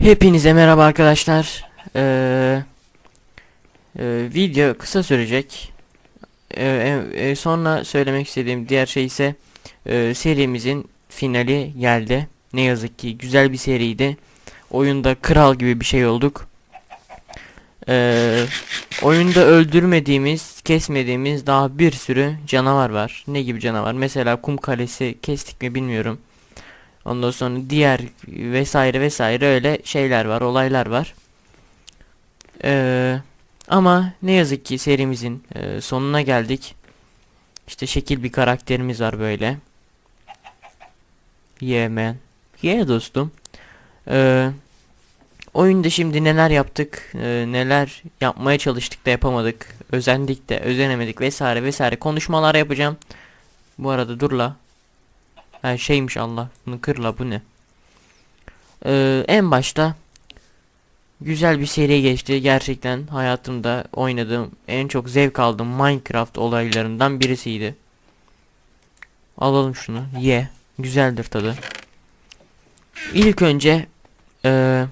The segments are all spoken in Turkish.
Hepinize merhaba arkadaşlar. Ee, e, video kısa sürecek. Ee, e, e, sonra söylemek istediğim diğer şey ise e, serimizin finali geldi. Ne yazık ki güzel bir seriydi. Oyunda kral gibi bir şey olduk. Ee, oyunda öldürmediğimiz, kesmediğimiz daha bir sürü canavar var. Ne gibi canavar? Mesela kum kalesi kestik mi bilmiyorum. Ondan sonra diğer vesaire vesaire öyle şeyler var, olaylar var. Ee, ama ne yazık ki serimizin e, sonuna geldik. İşte şekil bir karakterimiz var böyle. Yeah man. Yeah dostum. Ee, oyunda şimdi neler yaptık, e, neler yapmaya çalıştık da yapamadık. Özendik de, özenemedik vesaire vesaire konuşmalar yapacağım. Bu arada dur la. Ha şeymiş Allah. Bunu kırla bu ne? Ee, en başta güzel bir seri geçti. Gerçekten hayatımda oynadığım en çok zevk aldığım Minecraft olaylarından birisiydi. Alalım şunu. Ye. Güzeldir tadı. İlk önce ee,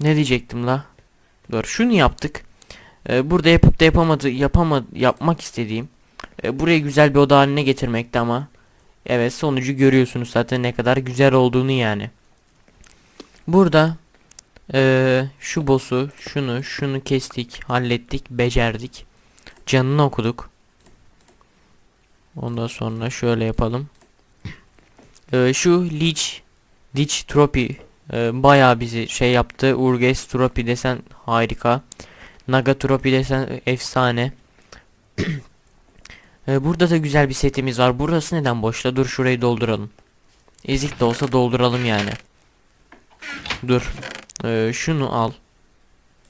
ne diyecektim la? Dur şunu yaptık. Ee, burada yapıp da yapamadı yapamadı yapmak istediğim e, burayı güzel bir oda haline getirmekti ama Evet sonucu görüyorsunuz zaten ne kadar güzel olduğunu yani. Burada eee, şu boss'u şunu şunu kestik hallettik becerdik. Canını okuduk. Ondan sonra şöyle yapalım. Eee, şu Leech Leech Trophy eee, bayağı bizi şey yaptı. Urges Trophy desen harika. Naga Trophy desen efsane. Ee, burada da güzel bir setimiz var. Burası neden boşta? Dur şurayı dolduralım. Ezik de olsa dolduralım yani. Dur. Ee, şunu al.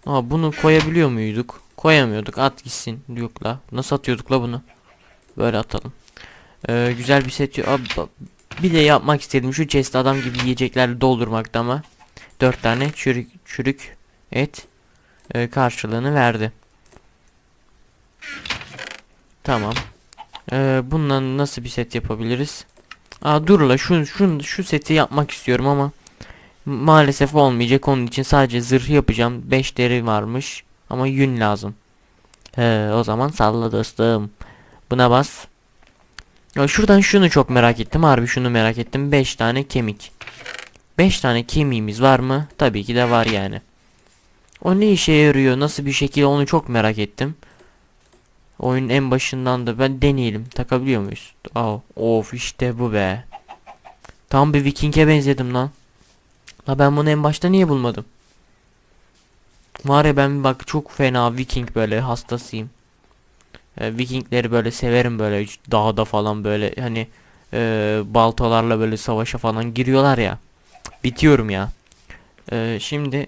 Aa, bunu koyabiliyor muyduk? Koyamıyorduk. At gitsin. Yok la. Nasıl atıyorduk la bunu? Böyle atalım. Ee, güzel bir set. Aa, bir de yapmak istedim. Şu chest adam gibi yiyeceklerle doldurmakta ama. Dört tane çürük, çürük et e, karşılığını verdi. Tamam. Ee, bundan nasıl bir set yapabiliriz? Aa dur la şu, şu, şu seti yapmak istiyorum ama maalesef olmayacak. Onun için sadece zırh yapacağım. 5 deri varmış ama yün lazım. He, o zaman salla dostum. Buna bas. Ya şuradan şunu çok merak ettim. Harbi şunu merak ettim. 5 tane kemik. 5 tane kemiğimiz var mı? Tabii ki de var yani. O ne işe yarıyor? Nasıl bir şekilde onu çok merak ettim. Oyunun en başından da ben deneyelim. Takabiliyor muyuz? Aa, of işte bu be. Tam bir Viking'e benzedim lan. La ben bunu en başta niye bulmadım? Var ya ben bak çok fena Viking böyle hastasıyım. Ee, Vikingleri böyle severim böyle dağda falan böyle hani e, baltalarla böyle savaşa falan giriyorlar ya. Bitiyorum ya. Ee, şimdi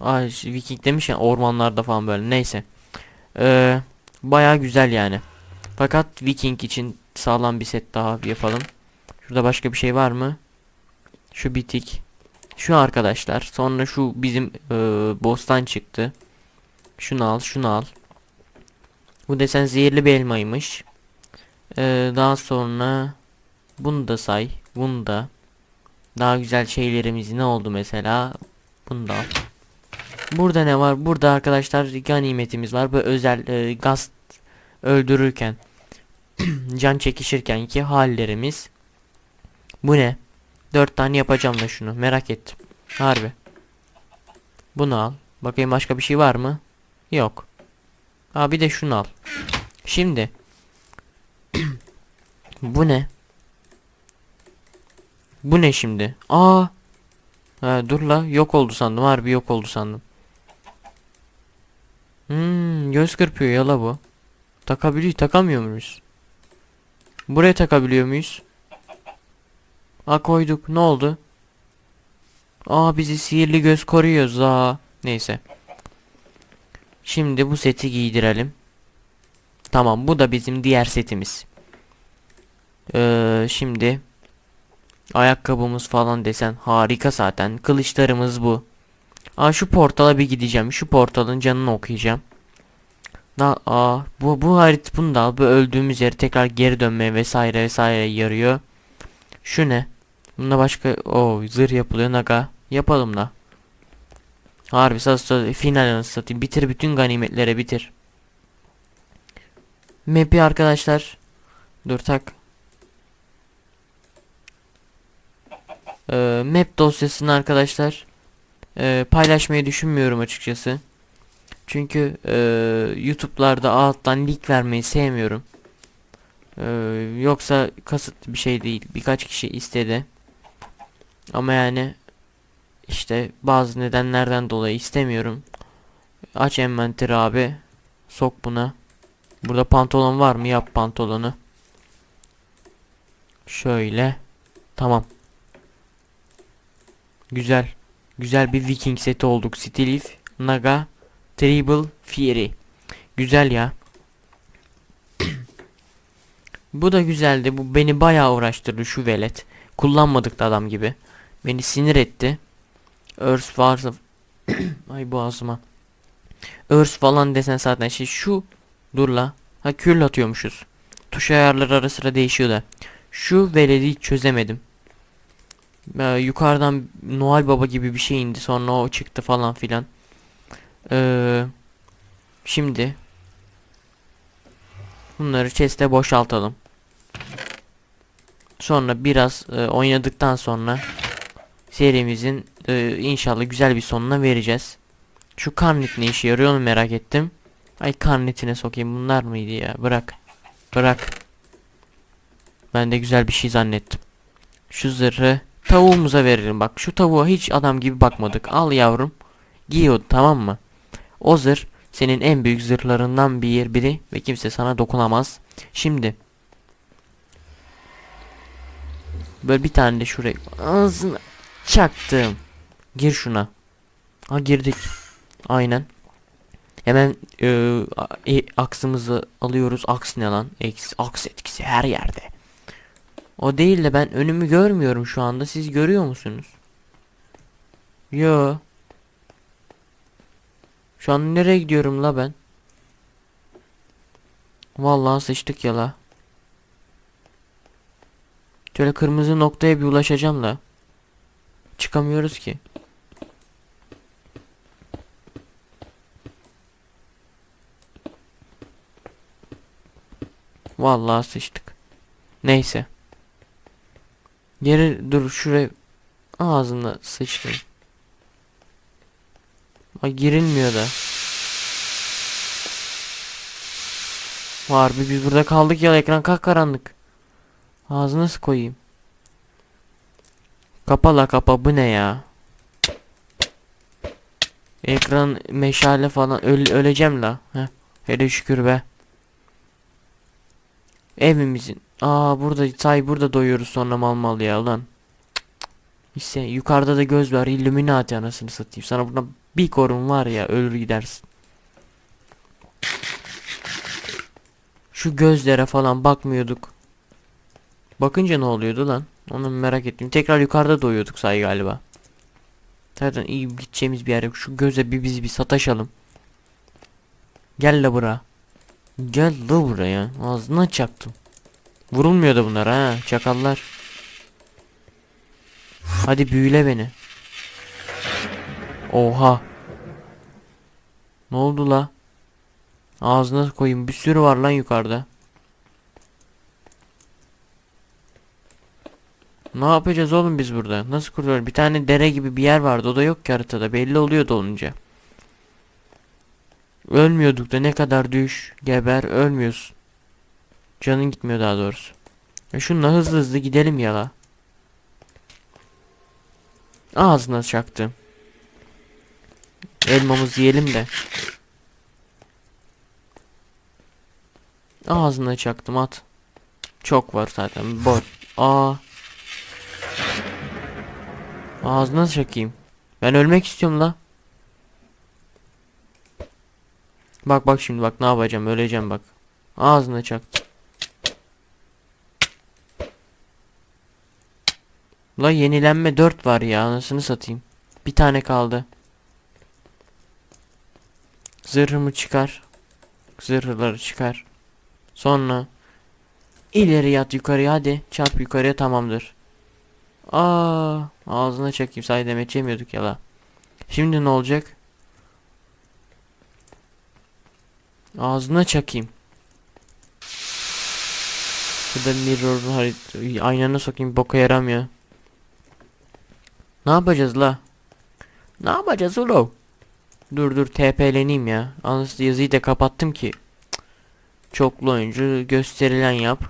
Ay Viking demiş ormanlarda falan böyle neyse. Ee, Baya güzel yani. Fakat Viking için sağlam bir set daha yapalım. Şurada başka bir şey var mı? Şu bitik. Şu arkadaşlar. Sonra şu bizim e, boss'tan çıktı. Şunu al, şunu al. Bu desen zehirli bir elmaymış. Ee, daha sonra bunu da say. Bunu da. Daha güzel şeylerimiz ne oldu mesela? Bunu da al. Burada ne var? Burada arkadaşlar ganimetimiz var. Bu özel e, gaz öldürürken can çekişirken ki hallerimiz. Bu ne? Dört tane yapacağım da şunu. Merak ettim. Harbi. Bunu al. Bakayım başka bir şey var mı? Yok. Aa bir de şunu al. Şimdi. Bu ne? Bu ne şimdi? Aa. Ha, dur la yok oldu sandım harbi yok oldu sandım. Hmm, göz kırpıyor yala bu. Takabiliyor, takamıyor muyuz? Buraya takabiliyor muyuz? Aa koyduk. Ne oldu? Aa bizi sihirli göz koruyor za. Neyse. Şimdi bu seti giydirelim. Tamam bu da bizim diğer setimiz. Ee, şimdi ayakkabımız falan desen harika zaten. Kılıçlarımız bu. Aa şu portala bir gideceğim. Şu portalın canını okuyacağım. Da aa bu bu harit bunu da. Bu öldüğümüz yere tekrar geri dönmeye vesaire vesaire yarıyor. Şu ne? Bunda başka o zırh yapılıyor naga. Yapalım da. Harbi sat sat final satayım. Bitir bütün ganimetlere bitir. Map'i arkadaşlar. Dur tak. Ee, map dosyasını arkadaşlar ee, paylaşmayı düşünmüyorum açıkçası. Çünkü ee, YouTube'larda alttan link vermeyi sevmiyorum. Ee, yoksa kasıtlı bir şey değil. Birkaç kişi istedi. Ama yani işte bazı nedenlerden dolayı istemiyorum. Aç envanteri abi. Sok buna. Burada pantolon var mı? Yap pantolonu. Şöyle. Tamam. Güzel. Güzel bir Viking seti olduk. Stilif, Naga, Tribal, Fury. Güzel ya. Bu da güzeldi. Bu beni bayağı uğraştırdı şu velet. Kullanmadık da adam gibi. Beni sinir etti. Örs varsa ay boğazıma. Örs falan desen zaten şey şu dur la. Ha kül atıyormuşuz. Tuş ayarları ara sıra değişiyor da. Şu veledi çözemedim. Ee, yukarıdan Noel Baba gibi bir şey indi sonra o çıktı falan filan. Ee, şimdi bunları chest'e boşaltalım. Sonra biraz e, oynadıktan sonra serimizin e, inşallah güzel bir sonuna vereceğiz. Şu karnet ne işe yarıyor onu merak ettim. Ay karnetine sokayım bunlar mıydı ya bırak. Bırak. Ben de güzel bir şey zannettim. Şu zırhı tavuğumuza verelim bak şu tavuğa hiç adam gibi bakmadık. Al yavrum. Giy o tamam mı? O zırh senin en büyük zırhlarından bir biri ve kimse sana dokunamaz. Şimdi Böyle bir tane de şuraya ağzına çaktım. Gir şuna. Ha girdik. Aynen. Hemen e, e, aksımızı alıyoruz. Aks ne lan? Eks, aks etkisi her yerde. O değil de ben önümü görmüyorum şu anda. Siz görüyor musunuz? Yo. Şu an nereye gidiyorum la ben? Vallahi sıçtık ya la. Şöyle kırmızı noktaya bir ulaşacağım da. Çıkamıyoruz ki. Vallahi sıçtık. Neyse. Geri dur şuraya ağzına sıçtım. Ay girilmiyor da. Var bir biz burada kaldık ya ekran karanlık. Ağzına nasıl koyayım? Kapa la kapa bu ne ya? Ekran meşale falan öl öleceğim la. Heh. Hele şükür be. Evimizin. Aa burada say burada doyuyoruz sonra mal mal ya lan. İşte yukarıda da göz var. Illuminati anasını satayım. Sana buna bir korun var ya ölür gidersin. Şu gözlere falan bakmıyorduk. Bakınca ne oluyordu lan? Onu merak ettim. Tekrar yukarıda doyuyorduk say galiba. Zaten iyi gideceğimiz bir yer yok. Şu göze bir biz bir sataşalım. Gel la bura. Gel la buraya. Ağzına çaktım. Vurulmuyor da bunlar ha. Çakallar. Hadi büyüle beni. Oha. Ne oldu la? Ağzına koyayım. Bir sürü var lan yukarıda. Ne yapacağız oğlum biz burada? Nasıl kurtulur? Bir tane dere gibi bir yer vardı. O da yok ki haritada. Belli oluyordu olunca. Ölmüyorduk da ne kadar düş, geber, ölmüyorsun. Canın gitmiyor daha doğrusu. E şununla hızlı hızlı gidelim ya la. Ağzına çaktım. Elmamızı yiyelim de. Ağzına çaktım at. Çok var zaten. Bol. Aa. Ağzına çakayım. Ben ölmek istiyorum la. Bak bak şimdi bak ne yapacağım öleceğim bak. Ağzına çaktım. La yenilenme 4 var ya anasını satayım. Bir tane kaldı. Zırhımı çıkar. Zırhları çıkar. Sonra ileri yat yukarıya hadi çarp yukarıya tamamdır. Aa, ağzına çakayım. Say demet yemiyorduk ya la. Şimdi ne olacak? Ağzına çakayım. Şurada mirror harit aynana sokayım boka yaramıyor. Ne yapacağız la? Ne yapacağız ulo? Dur dur TP'leneyim ya. Anlasız yazıyı da kapattım ki. Çoklu oyuncu gösterilen yap.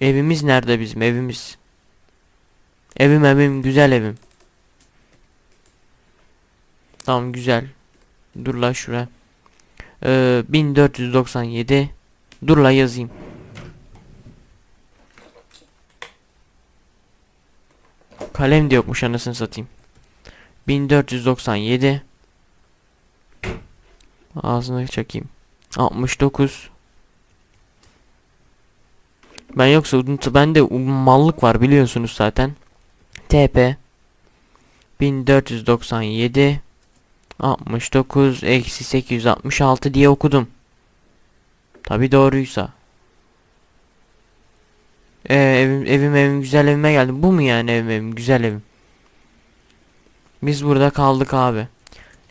Evimiz nerede bizim evimiz? Evim evim güzel evim. Tamam güzel. Dur la şuraya. Ee, 1497. Dur la yazayım. Kalem de yokmuş anasını satayım. 1497 Ağzına çakayım. 69 Ben yoksa unut bende mallık var biliyorsunuz zaten. TP 1497 69 eksi 866 diye okudum. Tabi doğruysa. Ee, evim, evim evim güzel evime geldim. Bu mu yani evim evim güzel evim? Biz burada kaldık abi.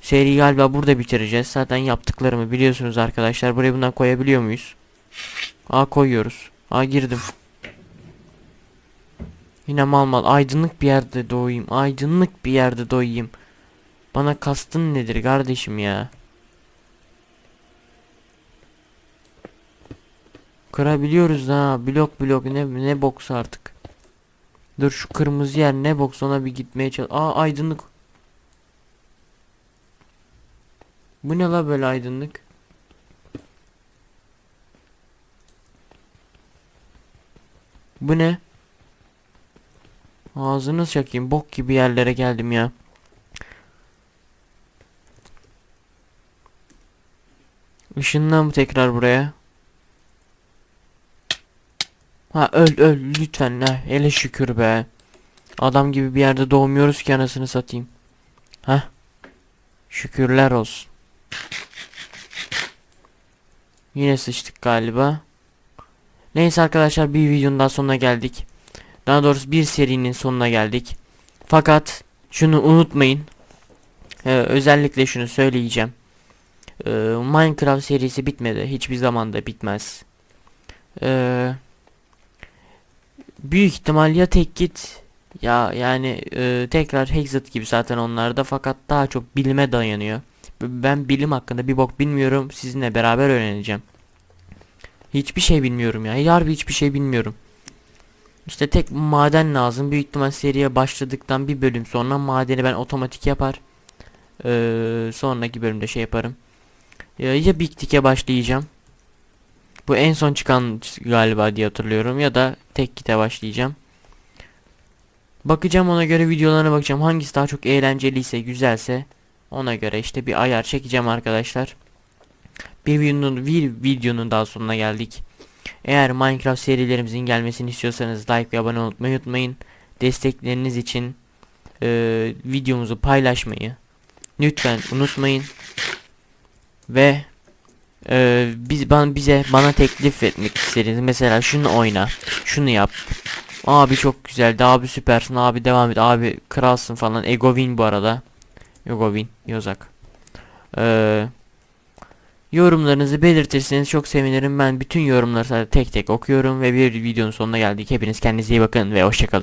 Seriyi galiba burada bitireceğiz. Zaten yaptıklarımı biliyorsunuz arkadaşlar. Buraya bundan koyabiliyor muyuz? Aa koyuyoruz. Aa girdim. Yine mal mal. Aydınlık bir yerde doğayım. Aydınlık bir yerde doyayım. Bana kastın nedir kardeşim ya? Kırabiliyoruz ha. Blok blok ne ne boks artık. Dur şu kırmızı yer ne boks ona bir gitmeye çalış. Aa aydınlık. Bu ne la böyle aydınlık? Bu ne? Ağzını çakayım. Bok gibi yerlere geldim ya. Işınlan tekrar buraya? Ha öl öl lütfen ha hele şükür be. Adam gibi bir yerde doğmuyoruz ki anasını satayım. Ha? Şükürler olsun. Yine sıçtık galiba. Neyse arkadaşlar bir videonun daha sonuna geldik. Daha doğrusu bir serinin sonuna geldik. Fakat şunu unutmayın. Ee, özellikle şunu söyleyeceğim. Ee, Minecraft serisi bitmedi. Hiçbir zaman da bitmez. Ee, büyük ihtimal ya tek git ya yani e, tekrar Hexit gibi zaten onlarda fakat daha çok bilime dayanıyor. Ben bilim hakkında bir bok bilmiyorum. Sizinle beraber öğreneceğim. Hiçbir şey bilmiyorum ya. Harbi hiçbir şey bilmiyorum. İşte tek maden lazım. Büyük ihtimal seriye başladıktan bir bölüm sonra madeni ben otomatik yapar. Ee, sonraki bölümde şey yaparım. Ya, ya Big Tick'e başlayacağım. Bu en son çıkan galiba diye hatırlıyorum. Ya da tek kite başlayacağım. Bakacağım ona göre videolarına bakacağım. Hangisi daha çok eğlenceliyse, güzelse ona göre işte bir ayar çekeceğim arkadaşlar. Bir videonun, bir videonun daha sonuna geldik. Eğer Minecraft serilerimizin gelmesini istiyorsanız like ve abone olmayı unutmayın. Destekleriniz için e, videomuzu paylaşmayı lütfen unutmayın. Ve e, biz ban bize bana teklif etmek istediğiniz mesela şunu oyna, şunu yap. Abi çok güzeldi, abi süpersin, abi devam et, abi kralsın falan. Ego win bu arada. Ego win, Yozak. Eee Yorumlarınızı belirtirseniz çok sevinirim. Ben bütün yorumları tek tek okuyorum ve bir videonun sonuna geldik. Hepiniz kendinize iyi bakın ve hoşçakalın.